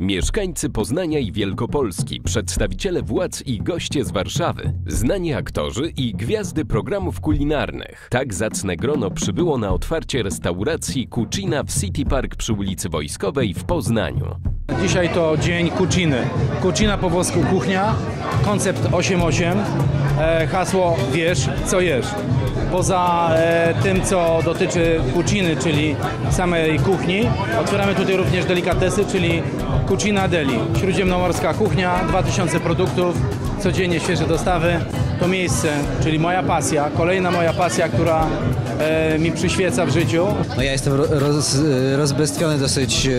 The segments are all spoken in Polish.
Mieszkańcy Poznania i Wielkopolski, przedstawiciele władz i goście z Warszawy, znani aktorzy i gwiazdy programów kulinarnych. Tak zacne grono przybyło na otwarcie restauracji Cucina w City Park przy ulicy Wojskowej w Poznaniu. Dzisiaj to dzień kuciny. Kucina po włosku kuchnia, koncept 8.8, e, hasło wiesz co jesz. Poza e, tym, co dotyczy kuciny, czyli samej kuchni, otwieramy tutaj również delikatesy, czyli Cucina Deli. Śródziemnomorska kuchnia, 2000 produktów, codziennie świeże dostawy. To miejsce, czyli moja pasja, kolejna moja pasja, która e, mi przyświeca w życiu. No ja jestem ro- roz, rozbestwiony dosyć e,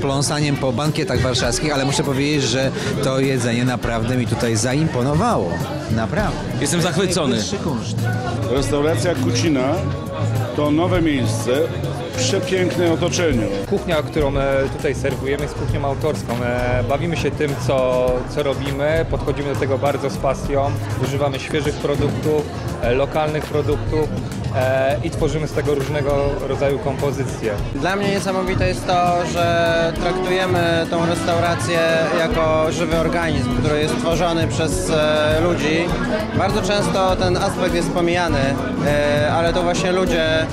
pląsaniem po bankietach warszawskich, ale muszę powiedzieć, że to jedzenie naprawdę mi tutaj zaimponowało. Naprawdę. Jestem zachwycony. Restauracja Kucina to nowe miejsce, przepiękne otoczenie. Kuchnia, którą e, tutaj serwujemy jest kuchnią autorską. E, Bawimy się tym, co, co robimy, podchodzimy do tego bardzo z pasją, używamy świeżych produktów, e, lokalnych produktów i tworzymy z tego różnego rodzaju kompozycje. Dla mnie niesamowite jest to, że traktujemy tą restaurację jako żywy organizm, który jest tworzony przez ludzi. Bardzo często ten aspekt jest pomijany, ale to właśnie ludzie,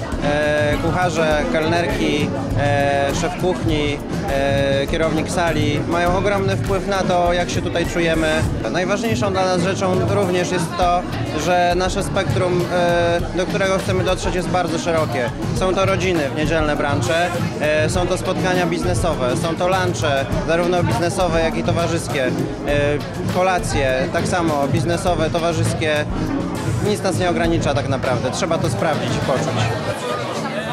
kucharze, kelnerki, e, szef kuchni, e, kierownik sali mają ogromny wpływ na to, jak się tutaj czujemy. Najważniejszą dla nas rzeczą również jest to, że nasze spektrum, e, do którego chcemy dotrzeć jest bardzo szerokie. Są to rodziny w niedzielne brancze, e, są to spotkania biznesowe, są to lunche, zarówno biznesowe, jak i towarzyskie, kolacje, tak samo biznesowe, towarzyskie. Nic nas nie ogranicza tak naprawdę, trzeba to sprawdzić i poczuć.